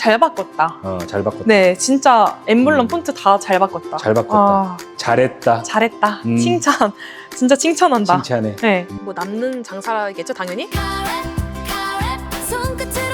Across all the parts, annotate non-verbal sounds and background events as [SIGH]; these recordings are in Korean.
잘 바꿨다. 어, 잘 바꿨다. 네, 진짜 엠블럼 음. 폰트 다 잘 바꿨다. 잘 바꿨다. 아, 잘했다. 잘했다. 음. 칭찬. [LAUGHS] 진짜 칭찬한다. 칭찬해. 네. 뭐 남는 장사겠죠, 당연히? 손끝으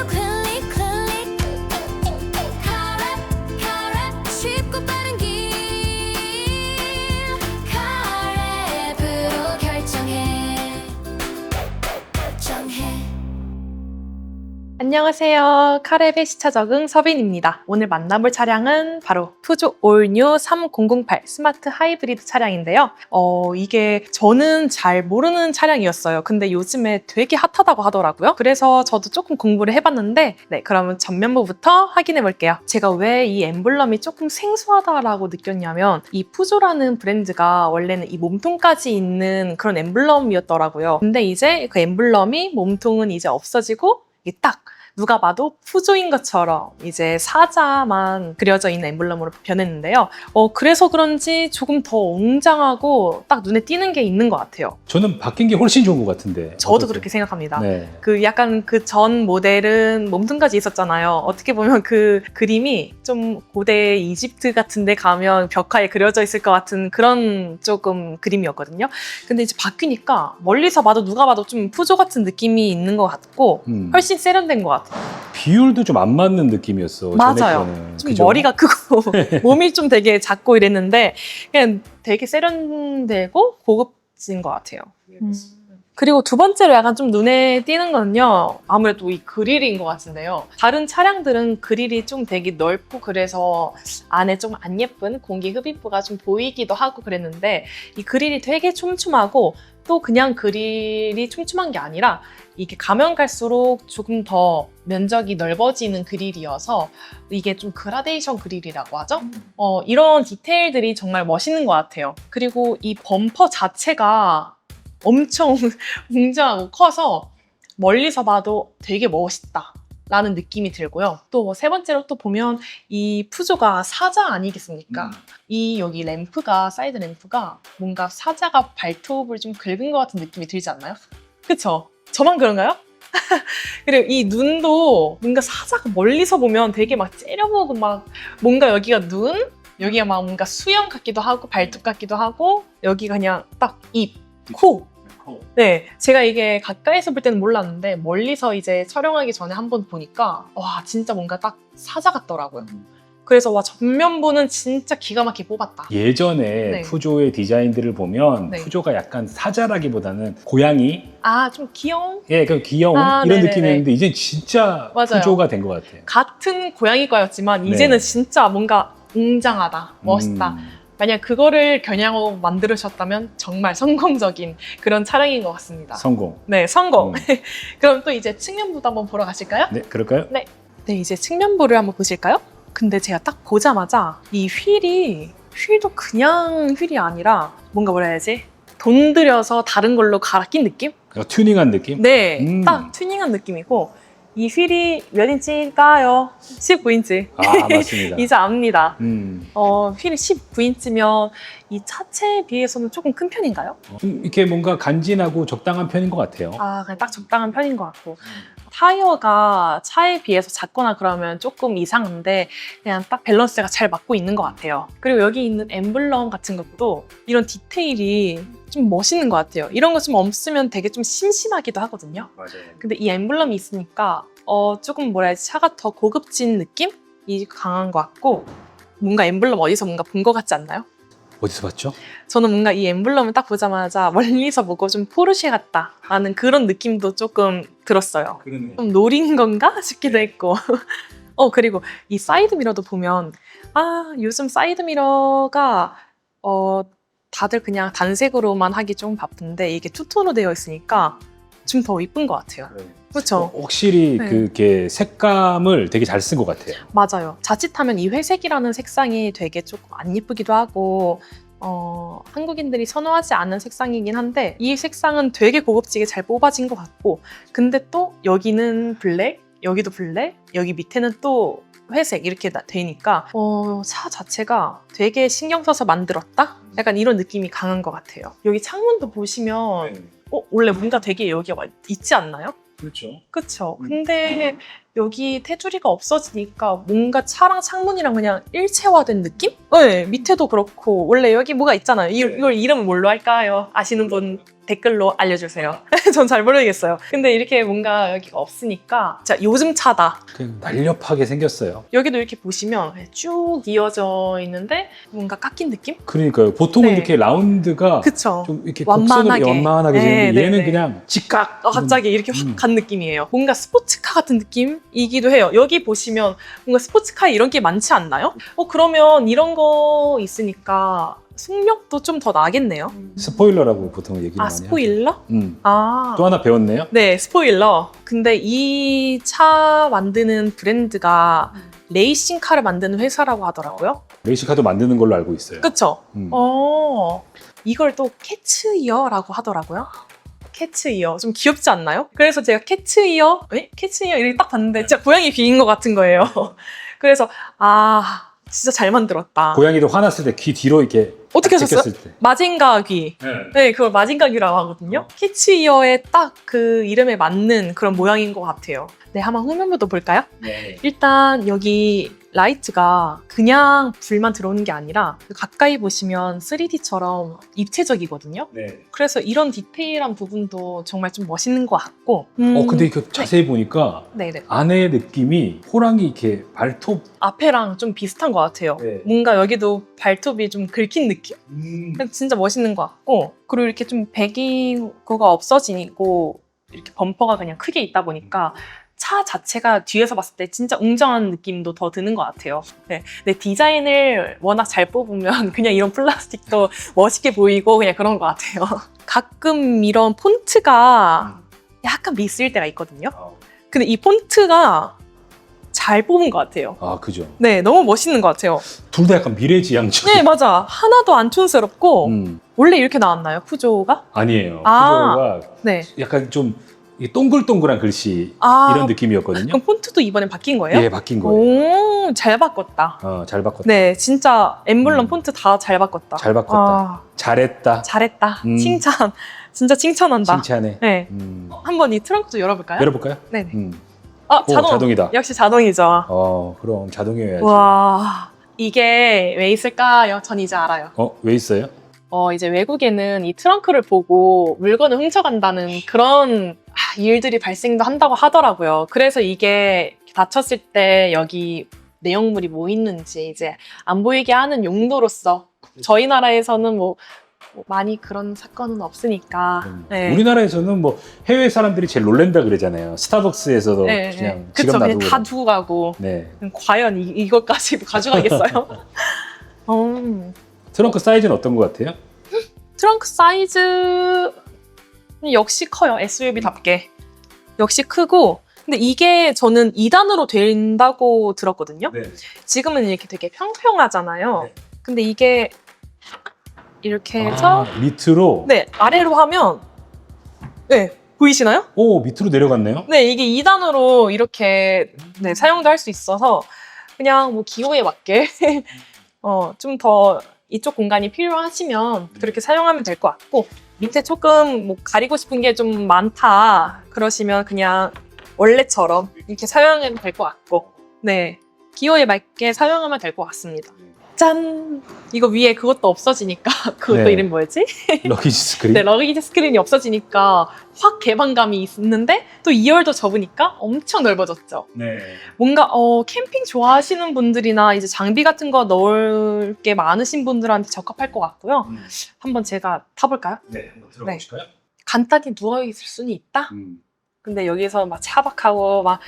안녕하세요. 카랩의 시차 적응 서빈입니다. 오늘 만나볼 차량은 바로 푸조 올뉴 3008 스마트 하이브리드 차량인데요. 어, 이게 저는 잘 모르는 차량이었어요. 근데 요즘에 되게 핫하다고 하더라고요. 그래서 저도 조금 공부를 해봤는데, 네, 그러면 전면부부터 확인해 볼게요. 제가 왜 이 엠블럼이 조금 생소하다라고 느꼈냐면, 이 푸조라는 브랜드가 원래는 이 몸통까지 있는 그런 엠블럼이었더라고요. 근데 이제 그 엠블럼이 몸통은 이제 없어지고, 이게 딱 누가 봐도 푸조인 것처럼 이제 사자만 그려져 있는 엠블럼으로 변했는데요. 어, 그래서 그런지 조금 더 웅장하고 딱 눈에 띄는 게 있는 것 같아요. 저는 바뀐 게 훨씬 좋은 것 같은데. 저도 어떠세요? 그렇게 생각합니다. 네. 그 약간 그 전 모델은 몸통까지 있었잖아요. 어떻게 보면 그 그림이 좀 고대 이집트 같은 데 가면 벽화에 그려져 있을 것 같은 그런 조금 그림이었거든요. 근데 이제 바뀌니까 멀리서 봐도 누가 봐도 좀 푸조 같은 느낌이 있는 것 같고 음. 훨씬 세련된 것 같아요. 비율도 좀 안 맞는 느낌이었어. 맞아요. 좀 그죠? 머리가 크고 [LAUGHS] 몸이 좀 되게 작고 이랬는데 그냥 되게 세련되고 고급진 것 같아요. 음. 그리고 두 번째로 약간 좀 눈에 띄는 거는요. 아무래도 이 그릴인 것 같은데요. 다른 차량들은 그릴이 좀 되게 넓고 그래서 안에 좀 안 예쁜 공기 흡입부가 좀 보이기도 하고 그랬는데 이 그릴이 되게 촘촘하고 또 그냥 그릴이 촘촘한 게 아니라 이게 가면 갈수록 조금 더 면적이 넓어지는 그릴이어서 이게 좀 그라데이션 그릴이라고 하죠? 어, 이런 디테일들이 정말 멋있는 것 같아요. 그리고 이 범퍼 자체가 엄청 [LAUGHS] 웅장하고 커서 멀리서 봐도 되게 멋있다. 라는 느낌이 들고요. 또 세 번째로 또 보면 이 푸조가 사자 아니겠습니까? 음. 이 여기 램프가 사이드 램프가 뭔가 사자가 발톱을 좀 긁은 것 같은 느낌이 들지 않나요? 그쵸? 저만 그런가요? [LAUGHS] 그리고 이 눈도 뭔가 사자가 멀리서 보면 되게 막 째려보고 막 뭔가 여기가 눈? 여기가 막 뭔가 수염 같기도 하고 발톱 같기도 하고 여기가 그냥 딱 입, 코. 네, 제가 이게 가까이서 볼 때는 몰랐는데 멀리서 이제 촬영하기 전에 한번 보니까 와 진짜 뭔가 딱 사자 같더라고요. 그래서 와 전면부는 진짜 기가 막히게 뽑았다. 예전에 네. 푸조의 디자인들을 보면 네. 푸조가 약간 사자라기보다는 고양이, 아 좀 귀여운 예, 그 귀여운 아, 이런 네네네. 느낌이었는데 이제 진짜 맞아요. 푸조가 된 것 같아요. 같은 고양이과였지만 네. 이제는 진짜 뭔가 웅장하다, 멋있다. 음. 만약 그거를 겨냥하고 만들으셨다면 정말 성공적인 그런 차량인 것 같습니다. 성공. 네, 성공. 음. [LAUGHS] 그럼 또 이제 측면부도 한번 보러 가실까요? 네, 그럴까요? 네, 이제 측면부를 한번 보실까요? 근데 제가 딱 보자마자 이 휠이 휠도 그냥 휠이 아니라 뭔가 뭐라 해야지? 돈 들여서 다른 걸로 갈아 낀 느낌? 약간 튜닝한 느낌? 네, 음. 딱 튜닝한 느낌이고 이 휠이 몇 인치일까요? 19인치. 아, [LAUGHS] 맞습니다. 이제 압니다. 음. 어, 휠이 19인치면 이 차체에 비해서는 조금 큰 편인가요? 좀 이렇게 뭔가 간지나고 적당한 편인 것 같아요. 아, 그냥 딱 적당한 편인 것 같고. 타이어가 차에 비해서 작거나 그러면 조금 이상한데 그냥 딱 밸런스가 잘 맞고 있는 것 같아요. 그리고 여기 있는 엠블럼 같은 것도 이런 디테일이 좀 멋있는 것 같아요. 이런 거 좀 없으면 되게 좀 심심하기도 하거든요. 맞아요. 근데 이 엠블럼이 있으니까 어, 조금 뭐라 해야지 차가 더 고급진 느낌이 강한 것 같고 뭔가 엠블럼 어디서 뭔가 본 것 같지 않나요? 어디서 봤죠? 저는 뭔가 이 엠블럼을 딱 보자마자 [LAUGHS] 멀리서 보고 좀 포르쉐 같다라는 그런 느낌도 조금 들었어요. 그러네. 좀 노린 건가 [LAUGHS] 싶기도 했고. 어 그리고 이 사이드 미러도 보면 아 요즘 사이드 미러가 어 다들 그냥 단색으로만 하기 좀 바쁜데 이게 투톤으로 되어 있으니까 좀 더 이쁜 것 같아요. 그렇죠? 확실히 네. 그게 색감을 되게 잘 쓴 것 같아요. 맞아요. 자칫하면 이 회색이라는 색상이 되게 조금 안 예쁘기도 하고, 어, 한국인들이 선호하지 않는 색상이긴 한데, 이 색상은 되게 고급지게 잘 뽑아진 것 같고, 근데 또 여기는 블랙, 여기도 블랙, 여기 밑에는 또 회색 이렇게 나- 되니까, 어, 차 자체가 되게 신경 써서 만들었다? 약간 이런 느낌이 강한 것 같아요. 여기 창문도 보시면, 어, 원래 뭔가 되게 여기가 막 있지 않나요? 그렇죠. 음. 근데 여기 테두리가 없어지니까 뭔가 차랑 창문이랑 그냥 일체화된 느낌? 네, 밑에도 그렇고 원래 여기 뭐가 있잖아요. 이, 네. 이걸 이름을 뭘로 할까요? 아시는 분 댓글로 알려주세요. [LAUGHS] 전 잘 모르겠어요. 근데 이렇게 뭔가 여기가 없으니까 자 요즘 차다. 그냥 날렵하게 생겼어요. 여기도 이렇게 보시면 그냥 쭉 이어져 있는데 뭔가 깎인 느낌? 그러니까요. 보통은 네. 이렇게 라운드가 그쵸. 좀 이렇게 완만하게. 곡선으로 완만하게 네, 되는데 네, 얘는 네. 그냥 직각. 어, 갑자기 이렇게 음. 확간 느낌이에요. 뭔가 스포츠카 같은 느낌이기도 해요. 여기 보시면 뭔가 스포츠카에 이런 게 많지 않나요? 어, 그러면 이런 거 있으니까 속력도 좀 더 나겠네요. 스포일러라고 보통 얘기를 아, 많이 하죠. 스포일러? 음. 아. 또 하나 배웠네요. 네, 스포일러. 근데 이 차 만드는 브랜드가 레이싱카를 만드는 회사라고 하더라고요. 레이싱카도 만드는 걸로 알고 있어요. 그쵸? 음. 어, 이걸 또 캐츠이어라고 하더라고요. 캐츠이어. 좀 귀엽지 않나요? 그래서 제가 캐츠이어, 에? 캐츠이어 이렇게 딱 봤는데 진짜 고양이 비인 것 같은 거예요. [LAUGHS] 그래서, 아, 진짜 잘 만들었다. 고양이도 화났을 때 귀 뒤로 이렇게 어떻게 딱 하셨어요? 때. 마징가 귀. 네. 네, 그걸 마징가 귀라고 하거든요. 어. 캐츠이어의 딱 그 이름에 맞는 그런 모양인 것 같아요. 네, 한번 후면부터 볼까요? 네. 일단 여기 라이트가 그냥 불만 들어오는 게 아니라 가까이 보시면 3D처럼 입체적이거든요. 네. 그래서 이런 디테일한 부분도 정말 좀 멋있는 것 같고. 음, 어 근데 이거 자세히 보니까 네네. 안에 느낌이 호랑이 이렇게 발톱. 앞에랑 좀 비슷한 것 같아요. 네. 뭔가 여기도 발톱이 좀 긁힌 느낌? 음. 진짜 멋있는 것 같고 그리고 이렇게 좀 배기구가 없어지고 이렇게 범퍼가 그냥 크게 있다 보니까 차 자체가 뒤에서 봤을 때 진짜 웅장한 느낌도 더 드는 것 같아요. 네. 근데 디자인을 워낙 잘 뽑으면 [LAUGHS] 그냥 이런 플라스틱도 멋있게 보이고 그냥 그런 것 같아요. [LAUGHS] 가끔 이런 폰트가 약간 미스일 때가 있거든요. 근데 이 폰트가 잘 뽑은 것 같아요. 아 그죠. 네, 너무 멋있는 것 같아요. 둘 다 약간 미래지향적. 네, 맞아. 하나도 안 촌스럽고 음. 원래 이렇게 나왔나요? 푸조가? 아니에요. 아. 푸조가 네. 약간 좀 이게 동글동글한 글씨 아, 이런 느낌이었거든요. 그럼 폰트도 이번에 바뀐 거예요? 예, 바뀐 거예요. 오, 잘 바꿨다. 어, 잘 바꿨다. 네, 진짜 엠블럼 음. 폰트 다 잘 바꿨다. 잘 바꿨다. 아, 잘했다. 잘했다. 음. 칭찬. 진짜 칭찬한다. 칭찬해. 네. 음. 한번 이 트렁크 좀 열어볼까요? 열어볼까요? 네네. 음. 아, 오, 자동. 자동이다. 역시 자동이죠. 어, 그럼 자동이어야지. 와, 이게 왜 있을까요? 전 이제 알아요. 어, 왜 있어요? 어, 이제 외국에는 이 트렁크를 보고 물건을 훔쳐간다는 그런 아, 일들이 발생도 한다고 하더라고요. 그래서 이게 닫혔을 때 여기 내용물이 뭐 있는지 이제 안 보이게 하는 용도로서 저희 나라에서는 뭐, 뭐 많이 그런 사건은 없으니까. 음. 네. 우리나라에서는 뭐 해외 사람들이 제일 놀랜다 그러잖아요. 스타벅스에서도 네, 그냥 네. 지갑 그쵸. 그냥 놔두고. 다 두고 가고. 네. 과연 이, 이것까지 [LAUGHS] 가져가겠어요? 음. [LAUGHS] 트렁크 사이즈는 어떤 것 같아요? 트렁크 사이즈 역시 커요. SUV답게. 역시 크고. 근데 이게 저는 2단으로 된다고 들었거든요. 네. 지금은 이렇게 되게 평평하잖아요. 네. 근데 이게 이렇게 해서 아, 밑으로. 네, 아래로 하면 네, 보이시나요? 오, 밑으로 내려갔네요. 네, 이게 2단으로 이렇게 네, 사용도 할 수 있어서 그냥 뭐 기호에 맞게 [LAUGHS] 어, 좀 더 이쪽 공간이 필요하시면 그렇게 사용하면 될 것 같고 밑에 조금 뭐 가리고 싶은 게 좀 많다 그러시면 그냥 원래처럼 이렇게 사용하면 될 것 같고 네 기호에 맞게 사용하면 될 것 같습니다. 짠! 이거 위에 그것도 없어지니까 [LAUGHS] 그것도 네. 이름 뭐였지? 러기지 스크린. [LAUGHS] 네, 러기지 스크린이 없어지니까 확 개방감이 있는데 또 2열도 접으니까 엄청 넓어졌죠. 네. 뭔가 어, 캠핑 좋아하시는 분들이나 이제 장비 같은 거 넣을 게 많으신 분들한테 적합할 것 같고요. 음. 한번 제가 타볼까요? 네, 한번 들어가 보실까요? 간단히 누워 있을 수는 있다. 음. 근데 여기서 막 차박하고 막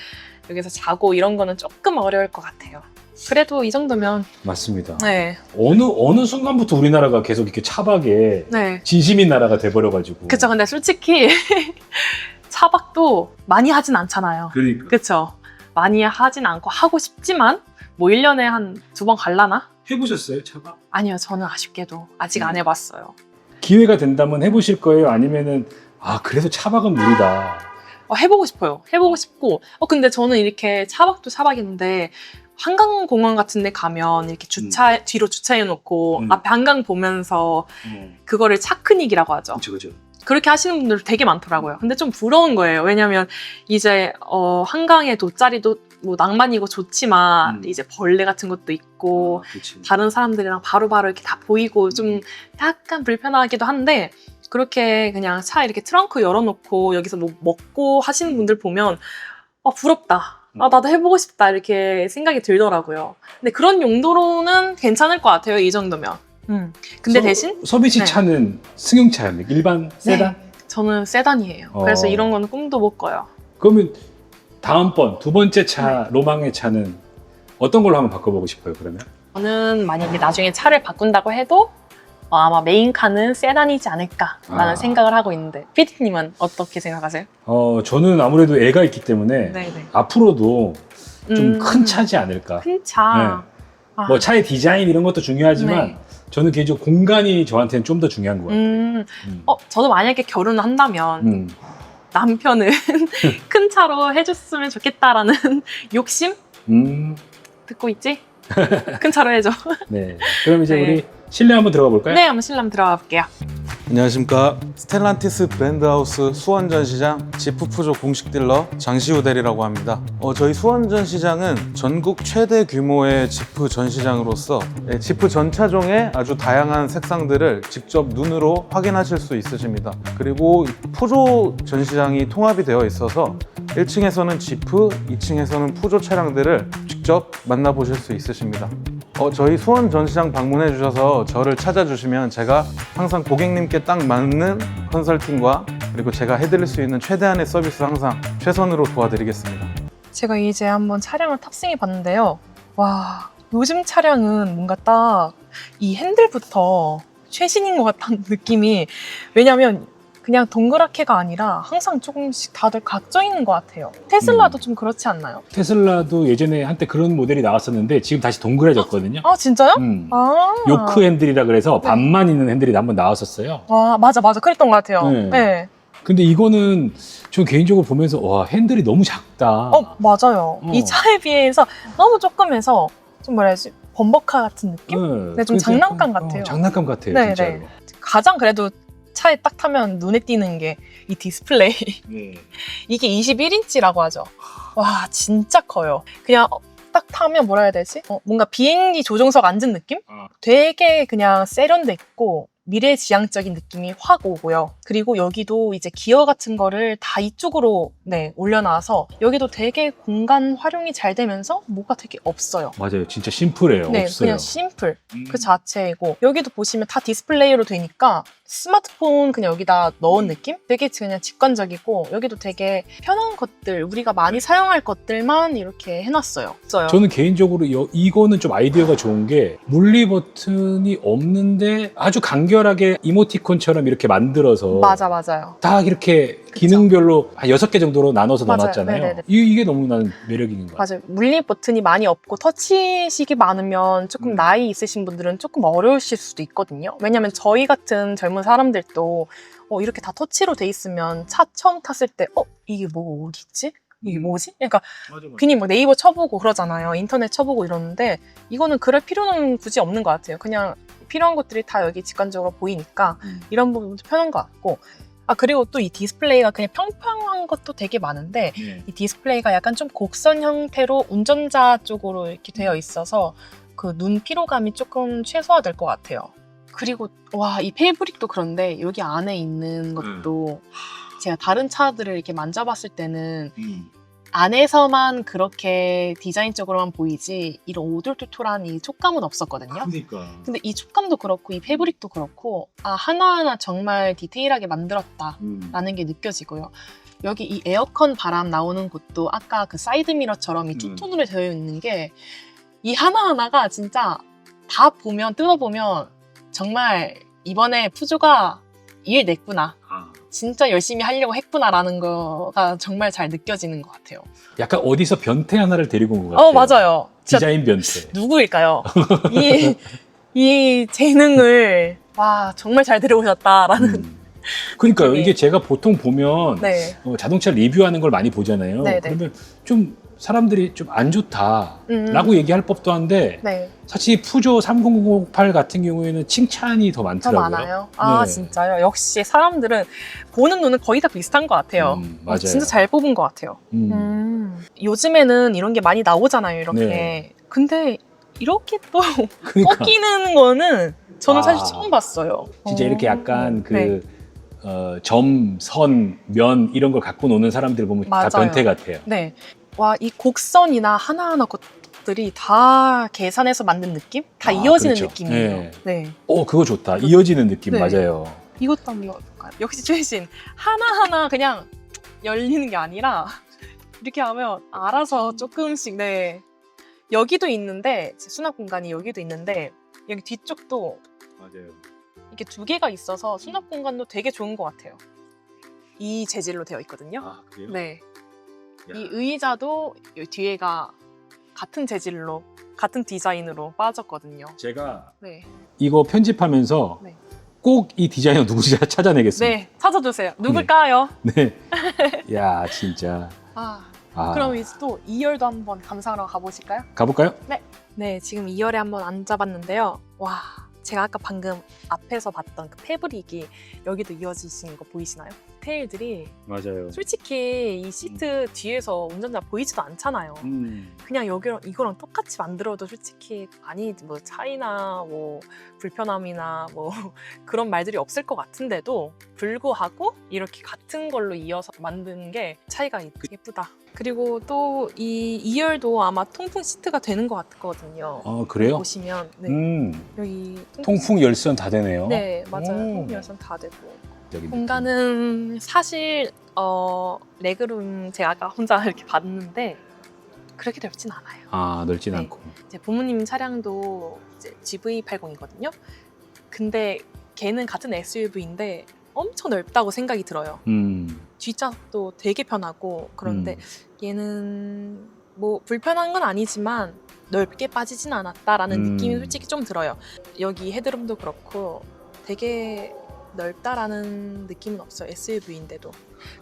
여기서 자고 이런 거는 조금 어려울 것 같아요. 그래도 이 정도면 맞습니다. 네, 어느 어느 순간부터 우리나라가 계속 이렇게 차박에 네. 진심인 나라가 돼버려가지고. 그쵸. 근데 솔직히 [LAUGHS] 차박도 많이 하진 않잖아요. 그러니까. 그쵸. 많이 하진 않고 하고 싶지만 뭐 1년에 한 두 번 갈라나? 해보셨어요 차박? 아니요. 저는 아쉽게도 아직 안 음. 해봤어요. 기회가 된다면 해보실 거예요? 아니면은 아 그래도 차박은 무리다. 어, 해보고 싶어요. 해보고 싶고. 어, 근데 저는 이렇게 차박도 차박인데 한강공원 같은 데 가면 이렇게 주차, 뒤로 주차해 놓고 음. 앞에 한강 보면서 음. 그거를 차크닉이라고 하죠. 그렇죠, 그렇죠. 그렇게 하시는 분들 되게 많더라고요. 근데 좀 부러운 거예요. 왜냐면 이제 어, 한강의 돗자리도 뭐 낭만이고 좋지만 음. 이제 벌레 같은 것도 있고 아, 그치. 다른 사람들이랑 바로바로 이렇게 다 보이고 좀 약간 불편하기도 한데 그렇게 그냥 차 이렇게 트렁크 열어놓고 여기서 뭐 먹고 하시는 분들 보면 어 부럽다. 아 나도 해보고 싶다 이렇게 생각이 들더라고요. 근데 그런 용도로는 괜찮을 것 같아요 이 정도면. 음. 근데 서- 대신 서비스 네. 차는 승용차입니까? 일반 세단? 저는 세단이에요. 어. 그래서 이런 거는 꿈도 못 꿔요. 그러면 다음번 두 번째 차 네. 로망의 차는 어떤 걸로 한번 바꿔보고 싶어요 그러면? 저는 만약에 나중에 차를 바꾼다고 해도 어, 아마 메인카는 세단이지 않을까라는 아. 생각을 하고 있는데 피디님은 어떻게 생각하세요? 어 저는 아무래도 애가 있기 때문에 네네. 앞으로도 좀 음, 큰 차지 않을까. 큰 차. 아, 뭐 차의 디자인 이런 것도 중요하지만 네. 저는 개인적으로 공간이 저한테는 좀 더 중요한 것 같아요. 음, 음. 어, 저도 만약에 결혼을 한다면 음. 남편은 [LAUGHS] 큰 차로 해줬으면 좋겠다라는 [LAUGHS] 욕심 음. 듣고 있지? [LAUGHS] 큰 차로 해줘. [LAUGHS] 네. 그럼 이제 네. 우리 실내 한번 들어가 볼까요? 네, 한번 실람 들어가 볼게요. 안녕하십니까 스텔란티스 브랜드하우스 수원전시장 지프푸조 공식 딜러 장시우 대리라고 합니다 어, 저희 수원전시장은 전국 최대 규모의 지프 전시장으로서 네, 지프 전차종의 아주 다양한 색상들을 직접 눈으로 확인하실 수 있으십니다 그리고 푸조 전시장이 통합이 되어 있어서 1층에서는 지프, 2층에서는 푸조 차량들을 직접 만나보실 수 있으십니다 어, 저희 수원 전시장 방문해 주셔서 저를 찾아주시면 제가 항상 고객님께 딱 맞는 컨설팅과 그리고 제가 해드릴 수 있는 최대한의 서비스 항상 최선으로 도와드리겠습니다. 제가 이제 한번 차량을 탑승해 봤는데요. 와, 요즘 차량은 뭔가 딱 이 핸들부터 최신인 것 같다는 느낌이 왜냐면 그냥 동그랗게가 아니라 항상 조금씩 다들 각져 있는 것 같아요. 테슬라도 좀 그렇지 않나요? 테슬라도 예전에 한때 그런 모델이 나왔었는데 지금 다시 동그래졌거든요. 아 진짜요? 음. 아 요크 핸들이라 그래서 네. 반만 있는 핸들이 한번 나왔었어요. 와 맞아 맞아 그랬던 것 같아요. 네. 네. 근데 이거는 저 개인적으로 보면서 와 핸들이 너무 작다. 어 맞아요. 어. 이 차에 비해서 너무 조금해서 좀 뭐라 해야지 범버카 같은 느낌? 네, 네, 좀 그래서 장난감 약간, 같아요. 어, 장난감 같아요, 네, 진짜로. 네. 가장 그래도 차에 딱 타면 눈에 띄는 게 이 디스플레이. 네. [LAUGHS] 이게 21인치라고 하죠. 와, 진짜 커요. 그냥 어, 딱 타면 뭐라 해야 되지? 어, 뭔가 비행기 조종석 앉은 느낌? 어. 되게 그냥 세련돼 있고 미래지향적인 느낌이 확 오고요. 그리고 여기도 이제 기어 같은 거를 다 이쪽으로 네, 올려놔서 여기도 되게 공간 활용이 잘 되면서 뭐가 되게 없어요. 맞아요, 진짜 심플해요. 네, 없어요. 그냥 심플. 음. 그 자체이고 여기도 보시면 다 디스플레이로 되니까 스마트폰 그냥 여기다 넣은 느낌? 되게 그냥 직관적이고 여기도 되게 편한 것들 우리가 많이 사용할 것들만 이렇게 해놨어요. 없어요. 저는 개인적으로 여- 이거는 좀 아이디어가 좋은 게 물리 버튼이 없는데 아주 간결하게 이모티콘처럼 이렇게 만들어서 맞아 맞아요. 딱 이렇게. 기능별로 한 여섯 개 정도로 나눠서 맞아요. 넣어놨잖아요. 네네네. 이, 게 너무 나는 매력 있는 것 같아요. 맞아요. 물리 버튼이 많이 없고 터치식이 많으면 조금 음. 나이 있으신 분들은 조금 어려우실 수도 있거든요. 왜냐면 저희 같은 젊은 사람들도 어, 이렇게 다 터치로 돼 있으면 차 처음 탔을 때 어? 이게 뭐 어디 있지? 이게 음. 뭐지? 그러니까 맞아, 맞아. 괜히 막 네이버 쳐보고 그러잖아요. 인터넷 쳐보고 이러는데 이거는 그럴 필요는 굳이 없는 것 같아요. 그냥 필요한 것들이 다 여기 직관적으로 보이니까 음. 이런 부분도 편한 것 같고 아 그리고 또 이 디스플레이가 그냥 평평한 것도 되게 많은데 네. 이 디스플레이가 약간 좀 곡선 형태로 운전자 쪽으로 이렇게 되어 있어서 그 눈 피로감이 조금 최소화될 것 같아요. 그리고 와이 페이브릭도 그런데 여기 안에 있는 것도 제가 다른 차들을 이렇게 만져봤을 때는 음. 안에서만 그렇게 디자인적으로만 보이지 이런 오돌토돌한 이 촉감은 없었거든요. 그러니까. 근데 이 촉감도 그렇고 이 페브릭도 그렇고 아 하나하나 정말 디테일하게 만들었다. 음. 라는 게 느껴지고요. 여기 이 에어컨 바람 나오는 곳도 아까 그 사이드 미러처럼 이 음. 투톤으로 되어 있는 게 이 하나하나가 진짜 다 보면 뜯어보면 정말 이번에 푸조가 일 냈구나. 아. 진짜 열심히 하려고 했구나라는 거가 정말 잘 느껴지는 것 같아요. 약간 어디서 변태 하나를 데리고 온 것 같아요. 어, 맞아요. 진짜 디자인 변태. 누구일까요? [LAUGHS] 이, 이 재능을, 와, 정말 잘 들여오셨다라는. 음. 그러니까요. [LAUGHS] 네. 이게 제가 보통 보면 네. 어, 자동차 리뷰하는 걸 많이 보잖아요. 네 네. 그러면 좀 사람들이 좀 안 좋다라고 음. 얘기할 법도 한데 네. 사실 푸조 30008 같은 경우에는 칭찬이 더더 많더라고요. 많아요. 아 네. 진짜요? 역시 사람들은 보는 눈은 거의 다 비슷한 것 같아요. 음, 어, 맞아요. 진짜 잘 뽑은 것 같아요. 음. 음. 요즘에는 이런 게 많이 나오잖아요. 이렇게. 네. 근데 이렇게 또 [LAUGHS] 그러니까 꺾이는 거는 저는 아. 사실 처음 봤어요. 진짜 이렇게 어. 약간 그 네. 어, 점, 선, 면 이런 걸 갖고 노는 사람들 보면 맞아요. 다 변태 같아요. 네. 와, 이 곡선이나 하나하나 것들이 다 계산해서 만든 느낌? 다 아, 이어지는 그렇죠. 느낌이에요. 네. 네. 어, 그거 좋다. 이어지는 느낌 네. 맞아요. 이것도 한번 볼까요? 역시 최신. 하나하나 그냥 열리는 게 아니라 이렇게 하면 알아서 조금씩, 네. 여기도 있는데, 제 수납 공간이 여기도 있는데, 여기 뒤쪽도 맞아요. 이렇게 두 개가 있어서 수납 공간도 되게 좋은 것 같아요. 이 재질로 되어 있거든요. 아, 그래요? 네. 야. 이 의자도 이 뒤에가 같은 재질로 같은 디자인으로 빠졌거든요. 제가 네. 이거 편집하면서 네. 꼭 이 디자이너 누구지 [LAUGHS] 찾아내겠습니다. 네, 찾아주세요. 누굴까요? 네. [LAUGHS] 야, 진짜. 아, 아, 그럼 이제 또 2열도 한번 감상하러 가보실까요? 가볼까요? 네, 지금 2열에 한번 앉아봤는데요. 와, 제가 아까 방금 앞에서 봤던 그 패브릭이 여기도 이어지시는 거 보이시나요? 테일들이 맞아요. 솔직히 이 시트 뒤에서 운전자 보이지도 않잖아요. 음. 그냥 여기랑 이거랑 똑같이 만들어도 솔직히 아니 뭐 차이나 뭐 불편함이나 뭐 [LAUGHS] 그런 말들이 없을 것 같은데도 불구하고 이렇게 같은 걸로 이어서 만든 게 차이가 있, 예쁘다. 그리고 또 이 2열도 아마 통풍 시트가 되는 것 같거든요. 어, 그래요? 보시면 네. 음. 여기 통풍 열선 다 되네요. 네 맞아요. 오. 통풍 열선 다 되고 공간은 사실 어 레그룸 제가 아까 혼자 [LAUGHS] 이렇게 봤는데 그렇게 넓진 않아요. 아, 넓진 네. 않고. 이제 부모님 차량도 이제 GV80이거든요. 근데 걔는 같은 SUV인데 엄청 넓다고 생각이 들어요. 음. 뒷좌석도 되게 편하고 그런데 음. 얘는 뭐 불편한 건 아니지만 넓게 빠지진 않았다라는 음. 느낌이 솔직히 좀 들어요. 여기 헤드룸도 그렇고 되게 넓다라는 느낌은 없어요. SUV인데도.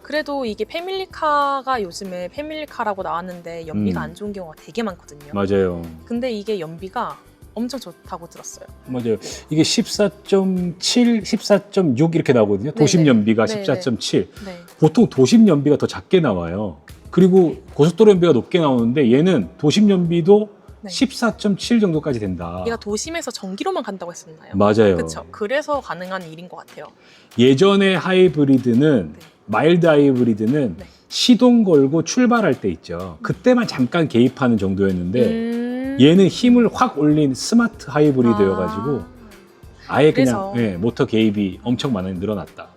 그래도 이게 패밀리카가 요즘에 패밀리카라고 나왔는데 연비가 음. 안 좋은 경우가 되게 많거든요. 맞아요. 근데 이게 연비가 엄청 좋다고 들었어요. 맞아요. 이게 14.7, 14.6 이렇게 나오거든요. 도심 네네. 연비가 네네. 14.7. 네. 보통 도심 연비가 더 작게 나와요. 그리고 고속도로 연비가 높게 나오는데 얘는 도심 연비도 네. 14.7 정도까지 된다. 얘가 도심에서 전기로만 간다고 했었나요? 맞아요. 그렇죠. 그래서 가능한 일인 것 같아요. 예전의 하이브리드는 네. 마일드 하이브리드는 네. 시동 걸고 출발할 때 있죠. 그때만 잠깐 개입하는 정도였는데 음... 얘는 힘을 확 올린 스마트 하이브리드여가지고 아. 그래서. 그냥 예, 모터 개입이 엄청 많이 늘어났다.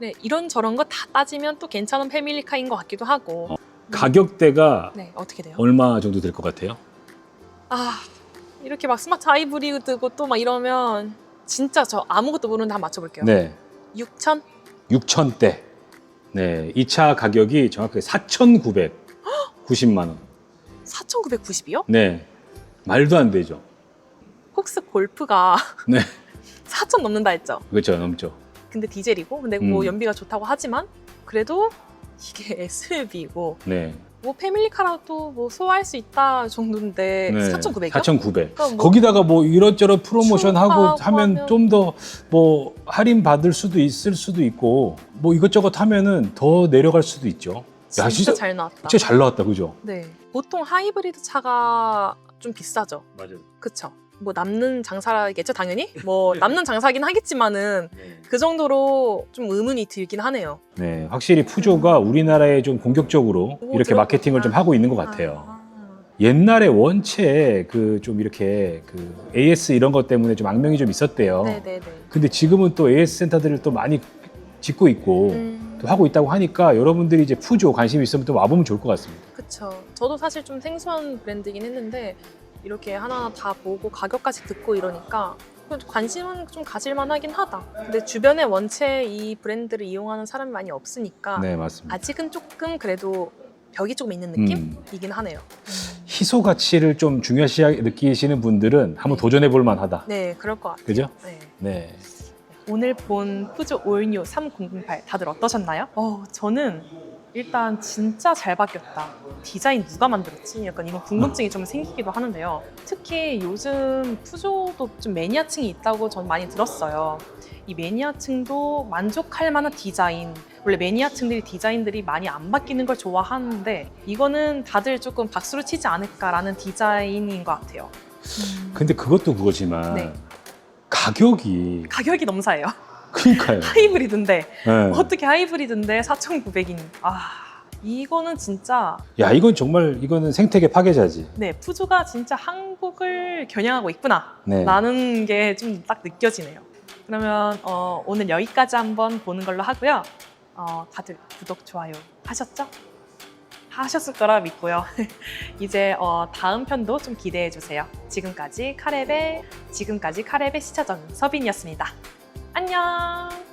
네, 이런 저런 거 다 따지면 또 괜찮은 패밀리카인 것 같기도 하고. 어. 가격대가 네, 어떻게 돼요? 얼마 정도 될 것 같아요? 아, 이렇게 막 스마트 하이브리드고 또 막 이러면 진짜 저 아무것도 모르는데 한번 맞춰볼게요. 네, 6천? 6천대. 네, 이 차 가격이 정확하게 4,990만 원. 4,990이요? 네, 말도 안 되죠. 폭스 골프가 네, [LAUGHS] 4천 넘는다 했죠. 그렇죠, 넘죠. 근데 디젤이고, 근데 뭐 음. 연비가 좋다고 하지만 그래도 이게 [LAUGHS] SUV고 네, 뭐 패밀리카라도 뭐 소화할 수 있다 정도인데 네. 4,900이요? 4,900. 그럼 뭐 거기다가 뭐 이것저것 프로모션 하고 추가하고 하면 하면- 좀 더 뭐 할인 받을 수도 있을 수도 있고 뭐 이것저것 하면은 더 내려갈 수도 있죠. 진짜, 야, 진짜- 잘 나왔다. 진짜 잘 나왔다, 그죠? 네. 보통 하이브리드 차가 좀 비싸죠. 맞아요. 그쵸? 뭐 남는 장사겠죠, 당연히? [LAUGHS] 뭐 남는 장사긴 하겠지만은 그 정도로 좀 의문이 들긴 하네요. 네, 확실히 푸조가 우리나라에 좀 공격적으로 오, 이렇게. 마케팅을 좀 하고 있는 것 같아요. 아. 옛날에 원체 그 좀 이렇게 그 AS 이런 것 때문에 좀 악명이 좀 있었대요. 네네네. 근데 지금은 또 AS 센터들을 또 많이 짓고 있고 음, 또 하고 있다고 하니까 여러분들이 이제 푸조 관심 있으면 또 와보면 좋을 것 같습니다. 그쵸. 저도 사실 좀 생소한 브랜드긴 했는데 이렇게 하나 다 보고 가격까지 듣고 이러니까 관심은 좀 가질만 하긴 하다. 근데 주변에 원체 이 브랜드를 이용하는 사람이 많이 없으니까 네, 맞습니다. 아직은 조금 그래도 벽이 조금 있는 음. 느낌이긴 하네요. 희소 가치를 좀 중요시 느끼시는 분들은 한번 네. 도전해 볼 만하다. 네, 그럴 것 같아요. 그죠? 네. 네. 오늘 본 푸조 올뉴 3008 다들 어떠셨나요? 어, 저는 일단 진짜 잘 바뀌었다. 디자인 누가 만들었지? 약간 이런 궁금증이 좀 생기기도 하는데요. 특히 요즘 푸조도 좀 매니아층이 있다고 전 많이 들었어요. 이 매니아층도 만족할 만한 디자인. 원래 매니아층들이 디자인들이 많이 안 바뀌는 걸 좋아하는데 이거는 다들 조금 박수를 치지 않을까라는 디자인인 것 같아요. 근데 그것도 그거지만 네. 가격이 가격이 넘사예요. 그러니까요. 하이브리드인데 네. 어떻게 하이브리드인데 4,900인? 아 이거는 진짜 야 이건 정말 이거는 생태계 파괴자지. 네 푸조가 진짜 한국을 겨냥하고 있구나 네. 라는 게 좀 딱 느껴지네요. 그러면 어, 오늘 여기까지 한번 보는 걸로 하고요. 어, 다들 구독 좋아요 하셨죠? 하셨을 거라 믿고요. [LAUGHS] 이제 어, 다음 편도 좀 기대해 주세요. 지금까지 카랩의 지금까지 카랩의 시차전 서빈이었습니다. 안녕.